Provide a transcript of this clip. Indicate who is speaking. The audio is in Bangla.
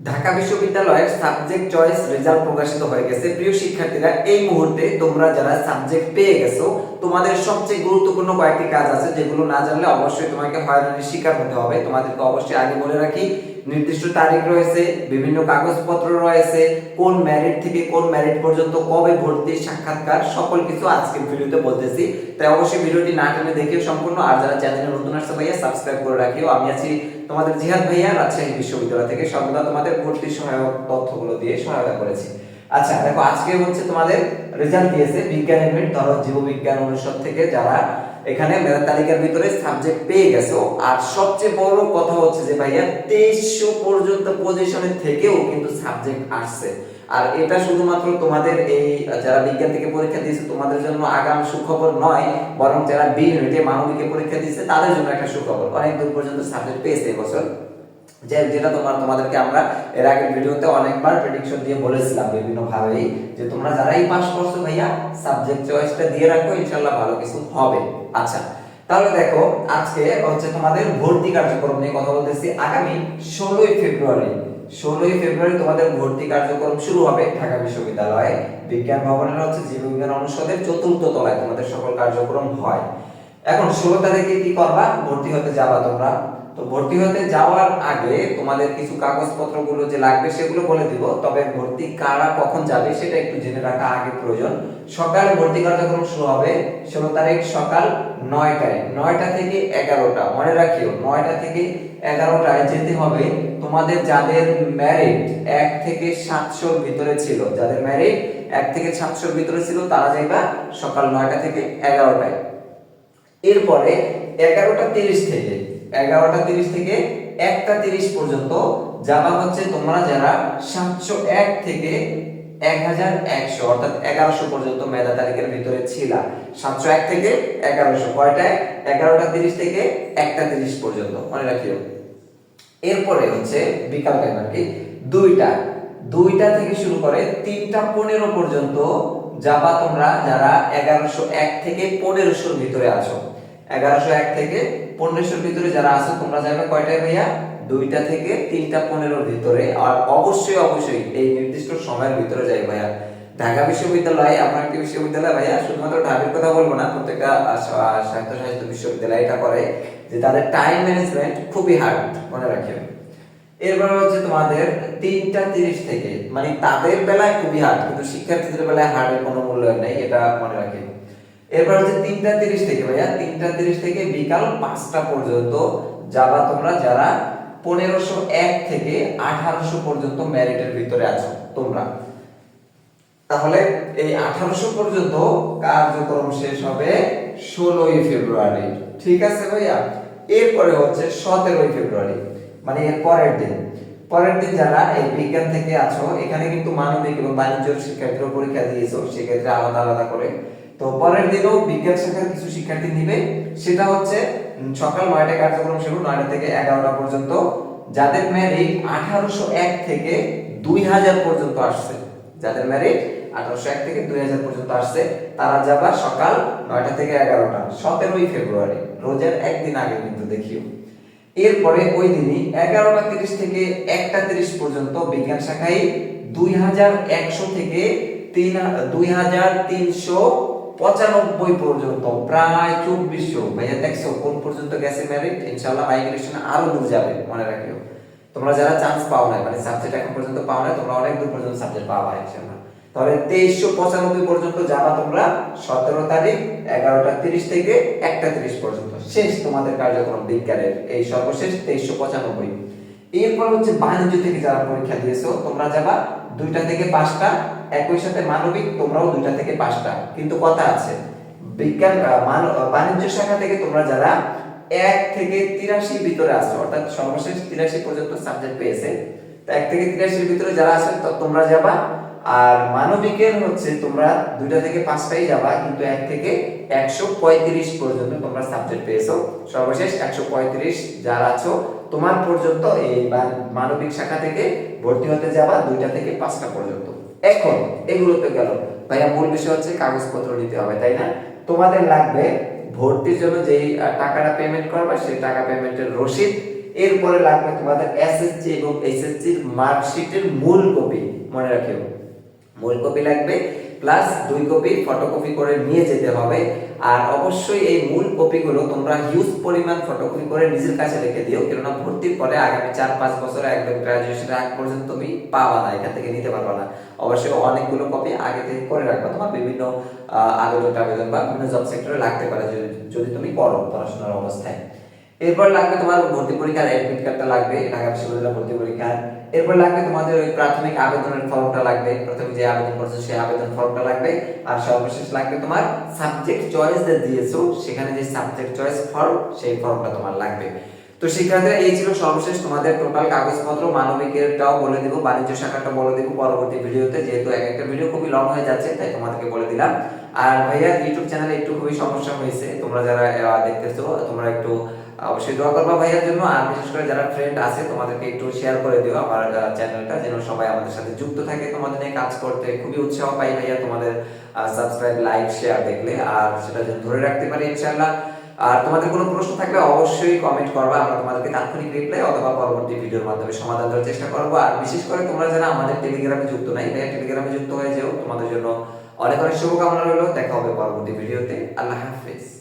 Speaker 1: ঢাকা বিশ্ববিদ্যালয়ের সাবজেক্ট চয়েস রেজাল্ট প্রকাশিত হয়ে গেছে। প্রিয় শিক্ষার্থীরা, এই মুহূর্তে তোমরা যারা সাবজেক্ট পেয়ে গেছো, তোমাদের সবচেয়ে গুরুত্বপূর্ণ কয়েকটি কাজ আছে যেগুলো না জানলে অবশ্যই তোমাকে হয়রানির শিকার হতে হবে। তোমাদেরকে অবশ্যই আগে বলে রাখি নির্দিষ্ট তারিখ রয়েছে, বিভিন্ন কাগজপত্র রয়েছে, কোন ম্যারিট থেকে কোন ম্যারিট পর্যন্ত কবে ভর্তি, সাক্ষাৎকার, সকল কিছু আজকের ভিডিওতে বলতেছি। তাই অবশ্যই ভিডিওটি না টেনে দেখে সম্পূর্ণ। আর যারা চ্যানেলে নতুন আসছে ভাইয়া সাবস্ক্রাইব করে রাখিও। আমি আছি তোমাদের জিহাদ ভাইয়া, রাজশাহী বিশ্ববিদ্যালয় থেকে। সর্বদা তোমাদের ভর্তি সহায়ক তথ্যগুলো দিয়ে সহায়তা করেছি। আচ্ছা দেখো, আজকে হচ্ছে তোমাদের রেজাল্ট দিয়েছে বিজ্ঞান ইউনিট ধরো জীববিজ্ঞান অনুষদ থেকে যারা এখানে মেধা তালিকার ভিতরে সাবজেক্ট পেয়ে গেছো। আর সবচেয়ে বড় কথা হচ্ছে যে, ভাইয়া, তেইশশো পর্যন্ত পজিশনের থেকেও কিন্তু সাবজেক্ট আসছে। আর এটা শুধুমাত্র তোমাদের এই, যারা বিজ্ঞান থেকে পরীক্ষা দিয়েছে, তোমাদের জন্য আগাম সুখবর নয়, বরং যারা বি ইউনিটে মানবিকে পরীক্ষা দিয়েছে, তাদের জন্য একটা সুখবর। অনেক দূর পর্যন্ত সাবজেক্ট পেয়েছে এবছর যে যেটা তোমার, তোমাদেরকে আমরা এর আগের ভিডিওতে অনেকবার প্রেডিকশন দিয়ে বলেছিলাম বিভিন্ন ভাবেই যে তোমরা যারাই পাস করছ ভাইয়া সাবজেক্ট চয়েসটা দিয়ে রাখো, ইনশাআল্লাহ ভালো কিছু হবে। আচ্ছা তাহলে দেখো, আজকে হচ্ছে তোমাদের ভর্তি কার্যক্রম নিয়ে কথা বলতেছি আগামী ষোলোই ফেব্রুয়ারি। ষোলোই ফেব্রুয়ারি তোমাদের ভর্তি কার্যক্রম শুরু হবে ঢাকা বিশ্ববিদ্যালয়ে। বিজ্ঞান ভবনের হচ্ছে জীববিজ্ঞান অনুষদের চতুর্থ তলায় তোমাদের সকল কার্যক্রম হয়। এখন ষোলো তারিখে কি করবা? ভর্তি হতে যাবা তোমরা। তো ভর্তি হতে যাওয়ার আগে তোমাদের কিছু কাগজপত্রগুলো যে লাগবে সেগুলো বলে দিব। তবে ভর্তি কারা কখন যাবে সেটা একটু জেনে রাখা আগে প্রয়োজন। সকালে ভর্তি কার্যক্রম শুরু হবে ষোলো তারিখ সকাল নয়টায়। নয়টা থেকে এগারোটা। মনে রাখিও, নয়টা থেকে এগারোটায় যেতে হবে তোমাদের যাদের ম্যারিট এক থেকে সাতশোর ভিতরে ছিল। যাদের ম্যারিট এক থেকে সাতশোর ভিতরে ছিল, তারা যাইবা সকাল নয়টা থেকে এগারোটায়। এরপরে এগারোটা তিরিশ থেকে, এগারোটা তিরিশ থেকে একটা তিরিশ পর্যন্ত যাবা হচ্ছে তোমরা যারা সাতশো এক থেকে এক হাজার একশো, অর্থাৎ এগারোশো পর্যন্ত মেধা তালিকার ভিতরে ছিলা। সাতশো এক থেকে এগারোশো কয়টায় এগারোটা তিরিশ থেকে একটা তিরিশ পর্যন্ত, মনে রাখিও। এরপরে হচ্ছে বিকাল কি দুইটা দুইটা থেকে শুরু করে তিনটা পনেরো পর্যন্ত যাবা তোমরা যারা এগারোশো এক থেকে পনেরোশোর ভিতরে আছো। এগারোশো এক থেকে পনেরোশোর ভিতরে যারা আছো, তোমরা যাবে কয়টায় ভাইয়া? দুইটা থেকে তিনটা পনেরোর ভিতরে। আর অবশ্যই অবশ্যই এই নির্দিষ্ট সময়ের ভিতরে যাই ভাইয়া। ঢাকা বিশ্ববিদ্যালয় আপনার একটি বিশ্ববিদ্যালয় ভাইয়া, শুধুমাত্র ঢাকার কথা বলব না, প্রত্যেকটা স্বায়ত্ত সাহিত্য বিশ্ববিদ্যালয় এটা করে যে তাদের টাইম ম্যানেজমেন্ট খুবই হার্ড মনে রাখেন এরপর হচ্ছে তোমাদের তিনটা তিরিশ থেকে মানে তাদের বেলায় খুবই হার্ড কিন্তু শিক্ষার্থীদের বেলায় হার্ডের কোনো মূল্যায়ন নেই, এটা মনে রাখে। এরপর হচ্ছে তিনটা তিরিশ থেকে, ভাইয়া, তিনটা তিরিশ থেকে বিকাল পাঁচটা পর্যন্ত যাবা তোমরা, যারা পনেরোশো এক থেকে আঠারোশো পর্যন্ত ম্যারিটের ভিতরে আছো, তোমরা। তাহলে এই আঠারোশো পর্যন্ত কার্যক্রম শেষ হবে ষোলোই ফেব্রুয়ারি, ঠিক আছে ভাইয়া? এরপরে হচ্ছে সতেরোই ফেব্রুয়ারি। মানে এর পরের দিন। পরের দিন যারা এই বিজ্ঞান থেকে আছো, এখানে কিন্তু মানবিক এবং বাণিজ্য শিক্ষার্থীরা পরীক্ষা দিয়েছ সেক্ষেত্রে আলাদা আলাদা করে। তো পরের দিনও বিজ্ঞান শাখার কিছু শিক্ষার্থী নিবে। সেটা হচ্ছে সকাল নয়টা কার্যক্রম শুরু, নয়টা থেকে এগারোটা পর্যন্ত। যাদের ম্যারিট আঠারোশো এক থেকে দুই হাজার পর্যন্ত আসছে। যাদের ম্যারিট আঠারোশো এক থেকে দুই হাজার পর্যন্ত আসছে, তারা যাবা সকাল নয়টা থেকে এগারোটা, সতেরোই ফেব্রুয়ারি। রোজার একদিন আগে কিন্তু দেখিও। এরপরে ওই দিনই এগারোটা তিরিশ থেকে একটা তিরিশ পর্যন্ত বিজ্ঞান শাখায় দুই হাজার একশো থেকে তিন দুই হাজার তিনশো পঁচানব্বই পর্যন্ত, প্রায় চব্বিশশো। ভাইয়া, দেখছ কোন পর্যন্ত গেছে মেরিট ইনশাল্লাহ মাইগ্রেশন আরও দূর যাবে, মনে রাখিও। তোমরা যারা চান্স পাও না মানে সাবজেক্ট এখন পর্যন্ত পাও না তোমরা অনেক দূর পর্যন্ত সাবজেক্ট পাওয়া ইনশাল্লাহ তাহলে তেইশশো পঁচানব্বই পর্যন্ত যাবা তোমরা, সতেরো তারিখ, এগারোটা তিরিশ থেকে একটা তিরিশ পর্যন্ত। শেষ তোমাদের কার্যক্রম বিজ্ঞানের এই সর্বশেষ তেইশশো পঁচানব্বই। এরপর হচ্ছে বাণিজ্য থেকে যারা পরীক্ষা দিয়েছ, তোমরা যাবা দুইটা থেকে পাঁচটা, একই সাথে মানবিক, তোমরাও দুইটা থেকে পাঁচটা। কিন্তু কথা আছে, বিজ্ঞান বাণিজ্য শাখা থেকে তোমরা যারা এক থেকে তিরাশি ভিতরে আসছো অর্থাৎ সর্বশেষ তিরাশি পর্যন্ত সাবজেক্ট পেয়েছে এক থেকে তিরাশির ভিতরে যারা আছে তো তোমরা যাবা আর মানবিকের হচ্ছে তোমরা দুইটা থেকে পাঁচটাই যাবা, কিন্তু এক থেকে একশো পঁয়ত্রিশ পর্যন্ত তোমরা সাবজেক্ট পেয়েছ। সর্বশেষ একশো পঁয়ত্রিশ যারা আছো, তোমার পর্যন্ত এই মানবিক শাখা থেকে ভর্তি হতে যাবা দুইটা থেকে পাঁচটা পর্যন্ত। এখন এগুলো তো গেল। ভাইয়া, মূল বিষয় হচ্ছে কাগজপত্র নিতে হবে, তাই না? তোমাদের লাগবে ভর্তির জন্য যেই টাকাটা পেমেন্ট করবে, সেই টাকা পেমেন্টের রসিদ। এরপরে লাগবে তোমাদের এসএসসি এবং এইচএসসি মার্কশিটের মূল কপি মনে রাখিও। মূল কপি লাগবে প্লাস দুই কপি ফটোকপি করে নিয়ে যেতে হবে। আর অবশ্যই এই মূল কপিগুলো তোমরা হিউজ পরিমাণ ফটোকপি করে নিজের কাছে রেখে দিও, কেননা ভর্তির পরে আগামী চার, পাঁচ বছর একদম গ্রাজুয়েশনের আগ পর্যন্ত তুমি পাবা না, এখান থেকে নিতে পারবা না। অবশ্যই অনেকগুলো কপি আগে থেকে করে রাখবা, তোমার বিভিন্ন আবেদন বা বিভিন্ন জব সেক্টরে লাগতে পারে যদি তুমি করো পড়াশোনার অবস্থায়। এরপর লাগবে তোমার ভর্তি পরীক্ষার অ্যাডমিট কার্ডটা লাগবে, ঢাকা বিশ্ববিদ্যালয় ভর্তি পরীক্ষার। এরপর লাগবে তোমাদের ওই প্রাথমিক আবেদনের ফর্মটা লাগবে, প্রথমে যে আবেদন করছ সেই আবেদন ফর্মটা লাগবে, আর সর্বশেষ লাগবে তোমার সাবজেক্ট চয়েস যে দিয়েছ, সেখানে যে সাবজেক্ট চয়েস ফর্ম সেই ফর্মটা তোমার লাগবে। তো শিক্ষার্থীরা, এই ছিল সর্বশেষ তোমাদের টোটাল কাগজপত্র, মানবিকেরটাও বলে দিব, বাণিজ্য শাখাটা বলে দিব পরবর্তী ভিডিওতে, যেহেতু এক একটা ভিডিও খুবই লং হয়ে যাচ্ছে, তাই তোমাদেরকে বলে দিলাম। আর ভাইয়া ইউটিউব চ্যানেলে একটু খুবই সমস্যা হয়েছে, তোমরা যারা দেখতেছো, তোমরা একটু অবশ্যই দোয়া করবা ভাইয়ার জন্য। আর বিশেষ করে যারা ফ্রেন্ড আছে, তোমাদেরকে একটু শেয়ার করে দিও আমার চ্যানেলটা যেন সবাই আমাদের সাথে যুক্ত থাকে। তোমাদের নিয়ে কাজ করতে খুবই উৎসাহ পাই ভাইয়া তোমাদের সাবস্ক্রাইব লাইক শেয়ার দেখলে। আর সেটা যেন ধরে রাখতে পারি, ইনশাআল্লাহ। আর তোমাদের কোনো প্রশ্ন থাকলে অবশ্যই কমেন্ট করবা। আমরা তোমাদেরকে তাৎক্ষণিক রিপ্লাই অথবা পরবর্তী ভিডিওর মাধ্যমে সমাধান দেওয়ার চেষ্টা করব। আর বিশেষ করে তোমরা যারা আমাদের টেলিগ্রামে যুক্ত নাই, ভাইয়া টেলিগ্রামে যুক্ত হয়ে যেও। তোমাদের জন্য অনেক অনেক শুভকামনা রইল। দেখা হবে পরবর্তী ভিডিওতে আল্লাহ হাফিজ।